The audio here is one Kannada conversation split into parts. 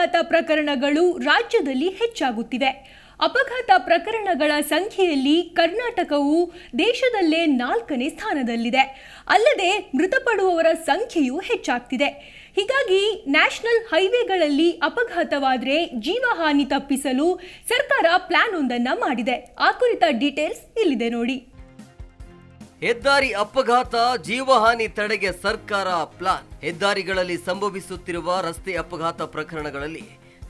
ಅಪಘಾತ ಪ್ರಕರಣಗಳು ರಾಜ್ಯದಲ್ಲಿ ಹೆಚ್ಚಾಗುತ್ತಿವೆ. ಅಪಘಾತ ಪ್ರಕರಣಗಳ ಸಂಖ್ಯೆಯಲ್ಲಿ ಕರ್ನಾಟಕವು ದೇಶದಲ್ಲೇ ನಾಲ್ಕನೇ ಸ್ಥಾನದಲ್ಲಿದೆ. ಅಲ್ಲದೆ ಮೃತಪಡುವವರ ಸಂಖ್ಯೆಯೂ ಹೆಚ್ಚಾಗ್ತಿದೆ. ಹೀಗಾಗಿ ನ್ಯಾಷನಲ್ ಹೈವೇಗಳಲ್ಲಿ ಅಪಘಾತವಾದರೆ ಜೀವಹಾನಿ ತಪ್ಪಿಸಲು ಸರ್ಕಾರ ಪ್ಲಾನ್ ಒಂದನ್ನು ಮಾಡಿದೆ. ಆ ಕುರಿತ ಡೀಟೇಲ್ಸ್ ಇಲ್ಲಿದೆ ನೋಡಿ. ಹೆದ್ದಾರಿ ಅಪಘಾತ, ಜೀವಹಾನಿ ತಡೆಗೆ ಸರ್ಕಾರ ಪ್ಲಾನ್. ಹೆದ್ದಾರಿಗಳಲ್ಲಿ ಸಂಭವಿಸುತ್ತಿರುವ ರಸ್ತೆ ಅಪಘಾತ ಪ್ರಕರಣಗಳಲ್ಲಿ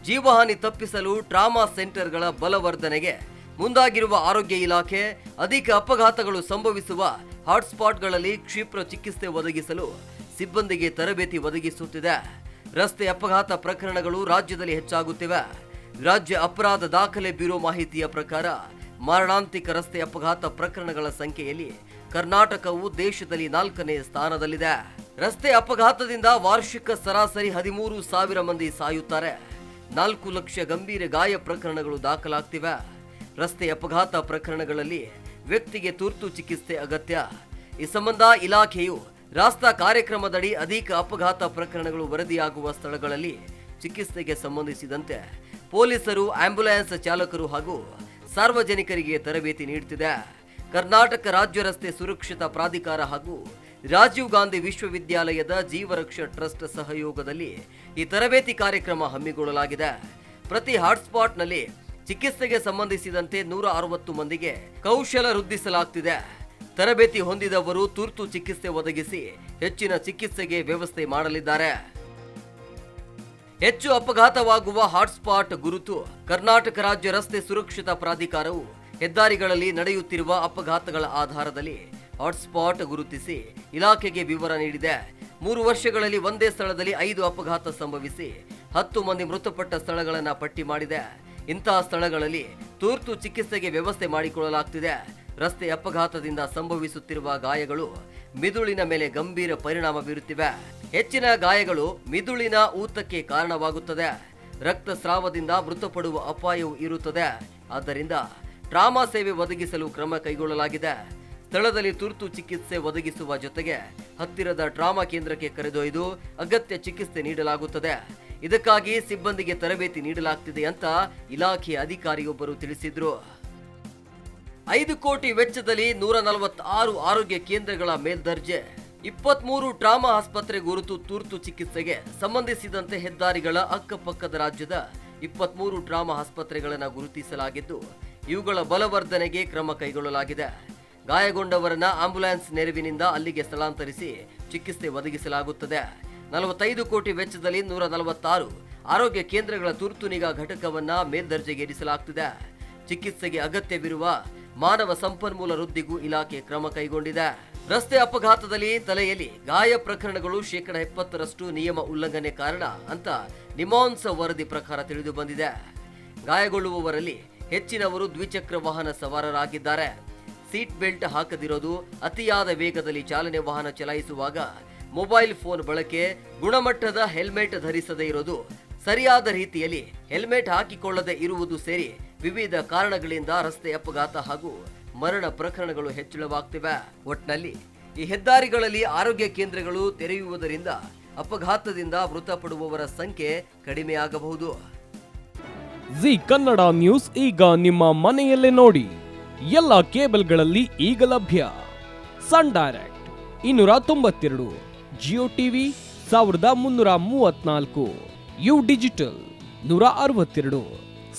ಜೀವಹಾನಿ ತಪ್ಪಿಸಲು ಟ್ರಾಮಾ ಸೆಂಟರ್ಗಳ ಬಲವರ್ಧನೆಗೆ ಮುಂದಾಗಿರುವ ಆರೋಗ್ಯ ಇಲಾಖೆ ಅಧಿಕ ಅಪಘಾತಗಳು ಸಂಭವಿಸುವ ಹಾಟ್ಸ್ಪಾಟ್ಗಳಲ್ಲಿ ಕ್ಷಿಪ್ರ ಚಿಕಿತ್ಸೆ ಒದಗಿಸಲು ಸಿಬ್ಬಂದಿಗೆ ತರಬೇತಿ ಒದಗಿಸುತ್ತಿದೆ. ರಸ್ತೆ ಅಪಘಾತ ಪ್ರಕರಣಗಳು ರಾಜ್ಯದಲ್ಲಿ ಹೆಚ್ಚಾಗುತ್ತಿವೆ. ರಾಜ್ಯ ಅಪರಾಧ ದಾಖಲೆ ಬ್ಯೂರೋ ಮಾಹಿತಿಯ ಪ್ರಕಾರ ಮಾರಣಾಂತಿಕ ರಸ್ತೆ ಅಪಘಾತ ಪ್ರಕರಣಗಳ ಸಂಖ್ಯೆಯಲ್ಲಿ ಕರ್ನಾಟಕವು ದೇಶದಲ್ಲಿ ನಾಲ್ಕನೇ ಸ್ಥಾನದಲ್ಲಿದೆ. ರಸ್ತೆ ಅಪಘಾತದಿಂದ ವಾರ್ಷಿಕ ಸರಾಸರಿ ಹದಿಮೂರು ಸಾವಿರ ಮಂದಿ ಸಾಯುತ್ತಾರೆ. ನಾಲ್ಕು ಲಕ್ಷ ಗಂಭೀರ ಗಾಯ ಪ್ರಕರಣಗಳು ದಾಖಲಾಗ್ತಿವೆ. ರಸ್ತೆ ಅಪಘಾತ ಪ್ರಕರಣಗಳಲ್ಲಿ ವ್ಯಕ್ತಿಗೆ ತುರ್ತು ಚಿಕಿತ್ಸೆ ಅಗತ್ಯ. ಈ ಸಂಬಂಧ ಇಲಾಖೆಯು ರಾಸ್ತಾ ಕಾರ್ಯಕ್ರಮದಡಿ ಅಧಿಕ ಅಪಘಾತ ಪ್ರಕರಣಗಳು ವರದಿಯಾಗುವ ಸ್ಥಳಗಳಲ್ಲಿ ಚಿಕಿತ್ಸೆಗೆ ಸಂಬಂಧಿಸಿದಂತೆ ಪೊಲೀಸರು ಆಂಬ್ಯುಲೆನ್ಸ್ ಚಾಲಕರು ಹಾಗೂ ಸಾರ್ವಜನಿಕರಿಗೆ ತರಬೇತಿ ನೀಡುತ್ತಿದೆ. ಕರ್ನಾಟಕ ರಾಜ್ಯ ರಸ್ತೆ ಸುರಕ್ಷತಾ ಪ್ರಾಧಿಕಾರ ಹಾಗೂ ರಾಜೀವ್ ಗಾಂಧಿ ವಿಶ್ವವಿದ್ಯಾಲಯದ ಜೀವರಕ್ಷಾ ಟ್ರಸ್ಟ್ ಸಹಯೋಗದಲ್ಲಿ ಈ ತರಬೇತಿ ಕಾರ್ಯಕ್ರಮ ಹಮ್ಮಿಕೊಳ್ಳಲಾಗಿದೆ. ಪ್ರತಿ ಹಾಟ್ಸ್ಪಾಟ್ನಲ್ಲಿ ಚಿಕಿತ್ಸೆಗೆ ಸಂಬಂಧಿಸಿದಂತೆ ನೂರ ಅರವತ್ತು ಮಂದಿಗೆ ಕೌಶಲ ವೃದ್ಧಿಸಲಾಗ್ತಿದೆ. ತರಬೇತಿ ಹೊಂದಿದವರು ತುರ್ತು ಚಿಕಿತ್ಸೆ ಒದಗಿಸಿ ಹೆಚ್ಚಿನ ಚಿಕಿತ್ಸೆಗೆ ವ್ಯವಸ್ಥೆ ಮಾಡಲಿದ್ದಾರೆ. ಹೆಚ್ಚು ಅಪಘಾತವಾಗುವ ಹಾಟ್ಸ್ಪಾಟ್ ಗುರುತು. ಕರ್ನಾಟಕ ರಾಜ್ಯ ರಸ್ತೆ ಸುರಕ್ಷತಾ ಪ್ರಾಧಿಕಾರವು ಹೆದ್ದಾರಿಗಳಲ್ಲಿ ನಡೆಯುತ್ತಿರುವ ಅಪಘಾತಗಳ ಆಧಾರದಲ್ಲಿ ಹಾಟ್ಸ್ಪಾಟ್ ಗುರುತಿಸಿ ಇಲಾಖೆಗೆ ವಿವರ ನೀಡಿದೆ. ಮೂರು ವರ್ಷಗಳಲ್ಲಿ ಒಂದೇ ಸ್ಥಳದಲ್ಲಿ ಐದು ಅಪಘಾತ ಸಂಭವಿಸಿ ಹತ್ತು ಮಂದಿ ಮೃತಪಟ್ಟ ಸ್ಥಳಗಳನ್ನು ಪಟ್ಟಿ ಮಾಡಿದೆ. ಇಂತಹ ಸ್ಥಳಗಳಲ್ಲಿ ತುರ್ತು ಚಿಕಿತ್ಸೆಗೆ ವ್ಯವಸ್ಥೆ ಮಾಡಿಕೊಳ್ಳಲಾಗ್ತಿದೆ. ರಸ್ತೆ ಅಪಘಾತದಿಂದ ಸಂಭವಿಸುತ್ತಿರುವ ಗಾಯಗಳು ಮಿದುಳಿನ ಮೇಲೆ ಗಂಭೀರ ಪರಿಣಾಮ ಬೀರುತ್ತಿವೆ. ಹೆಚ್ಚಿನ ಗಾಯಗಳು ಮಿದುಳಿನ ಊತಕ್ಕೆ ಕಾರಣವಾಗುತ್ತದೆ. ರಕ್ತಸ್ರಾವದಿಂದ ಮೃತಪಡುವ ಅಪಾಯವೂ ಇರುತ್ತದೆ. ಆದ್ದರಿಂದ ಟ್ರಾಮಾ ಸೇವೆ ಒದಗಿಸಲು ಕ್ರಮ ಕೈಗೊಳ್ಳಲಾಗಿದೆ. ಸ್ಥಳದಲ್ಲಿ ತುರ್ತು ಚಿಕಿತ್ಸೆ ಒದಗಿಸುವ ಜೊತೆಗೆ ಹತ್ತಿರದ ಟ್ರಾಮಾ ಕೇಂದ್ರಕ್ಕೆ ಕರೆದೊಯ್ದು ಅಗತ್ಯ ಚಿಕಿತ್ಸೆ ನೀಡಲಾಗುತ್ತದೆ. ಇದಕ್ಕಾಗಿ ಸಿಬ್ಬಂದಿಗೆ ತರಬೇತಿ ನೀಡಲಾಗ್ತಿದೆ ಅಂತ ಇಲಾಖೆಯ ಅಧಿಕಾರಿಯೊಬ್ಬರು ತಿಳಿಸಿದ್ರು. ಐದು ಕೋಟಿ ವೆಚ್ಚದಲ್ಲಿ ನೂರ ನಲವತ್ತಾರು ಆರೋಗ್ಯ ಕೇಂದ್ರಗಳ ಮೇಲ್ದರ್ಜೆ. ಇಪ್ಪತ್ಮೂರು ಟ್ರಾಮಾ ಆಸ್ಪತ್ರೆ ಗುರುತು ತುರ್ತು ಚಿಕಿತ್ಸೆಗೆ ಸಂಬಂಧಿಸಿದಂತೆ ಹೆದ್ದಾರಿಗಳ ಅಕ್ಕಪಕ್ಕದ ರಾಜ್ಯದ ಇಪ್ಪತ್ಮೂರು ಟ್ರಾಮಾ ಆಸ್ಪತ್ರೆಗಳನ್ನು ಗುರುತಿಸಲಾಗಿದ್ದು, ಇವುಗಳ ಬಲವರ್ಧನೆಗೆ ಕ್ರಮ ಕೈಗೊಳ್ಳಲಾಗಿದೆ. ಗಾಯಗೊಂಡವರನ್ನ ಆಂಬ್ಯುಲೆನ್ಸ್ ನೆರವಿನಿಂದ ಅಲ್ಲಿಗೆ ಸ್ಥಳಾಂತರಿಸಿ ಚಿಕಿತ್ಸೆ ಒದಗಿಸಲಾಗುತ್ತದೆ. ನಲವತ್ತೈದು ಕೋಟಿ ವೆಚ್ಚದಲ್ಲಿ ನೂರ ನಲವತ್ತಾರು ಆರೋಗ್ಯ ಕೇಂದ್ರಗಳ ತುರ್ತು ನಿಗಾ ಘಟಕವನ್ನ ಮೇಲ್ದರ್ಜೆಗೇರಿಸಲಾಗುತ್ತಿದೆ ಚಿಕಿತ್ಸೆಗೆ ಅಗತ್ಯವಿರುವ ಮಾನವ ಸಂಪನ್ಮೂಲ ವೃದ್ಧಿಗೂ ಇಲಾಖೆ ಕ್ರಮ ಕೈಗೊಂಡಿದೆ. ರಸ್ತೆ ಅಪಘಾತದಲ್ಲಿ ತಲೆಯಲ್ಲಿ ಗಾಯ ಪ್ರಕರಣಗಳು ಶೇಕಡ ಎಪ್ಪತ್ತರಷ್ಟು ನಿಯಮ ಉಲ್ಲಂಘನೆ ಕಾರಣ ಅಂತ ನಿಮಾನ್ಸ ವರದಿ ಪ್ರಕಾರ ತಿಳಿದು ಬಂದಿದೆ. ಗಾಯಗೊಳ್ಳುವವರಲ್ಲಿ ಹೆಚ್ಚಿನವರು ದ್ವಿಚಕ್ರ ವಾಹನ ಸವಾರರಾಗಿದ್ದಾರೆ. ಸೀಟ್ ಬೆಲ್ಟ್ ಹಾಕದಿರೋದು, ಅತಿಯಾದ ವೇಗದಲ್ಲಿ ಚಾಲನೆ ವಾಹನ ಚಲಾಯಿಸುವಾಗ ಮೊಬೈಲ್ ಫೋನ್ ಬಳಕೆ, ಗುಣಮಟ್ಟದ ಹೆಲ್ಮೆಟ್ ಧರಿಸದೇ ಇರೋದು, ಸರಿಯಾದ ರೀತಿಯಲ್ಲಿ ಹೆಲ್ಮೆಟ್ ಹಾಕಿಕೊಳ್ಳದೆ ಇರುವುದು ಸೇರಿ ವಿವಿಧ ಕಾರಣಗಳಿಂದ ರಸ್ತೆ ಅಪಘಾತ ಹಾಗೂ ಮರಣ ಪ್ರಕರಣಗಳು ಹೆಚ್ಚಳವಾಗ್ತಿವೆ. ಒಟ್ನಲ್ಲಿ ಈ ಹೆದ್ದಾರಿಗಳಲ್ಲಿ ಆರೋಗ್ಯ ಕೇಂದ್ರಗಳು ತೆರೆಯುವುದರಿಂದ ಅಪಘಾತದಿಂದ ಮೃತಪಡುವವರ ಸಂಖ್ಯೆ ಕಡಿಮೆಯಾಗಬಹುದು ಜಿ ಕನ್ನಡ ನ್ಯೂಸ್ ಈಗ ನಿಮ್ಮ ಮನೆಯಲ್ಲೇ ನೋಡಿ. ಎಲ್ಲ ಕೇಬಲ್ಗಳಲ್ಲಿ ಈಗ ಲಭ್ಯ. ಸನ್ ಡೈರೆಕ್ಟ್ ಇನ್ನೂರ ತೊಂಬತ್ತೆರಡು, ಜಿಯೋ ಟಿವಿ ಸಾವಿರದ ಮುನ್ನೂರ ಮೂವತ್ನಾಲ್ಕು ಯು ಡಿಜಿಟಲ್ ನೂರ ಅರವತ್ತೆರಡು.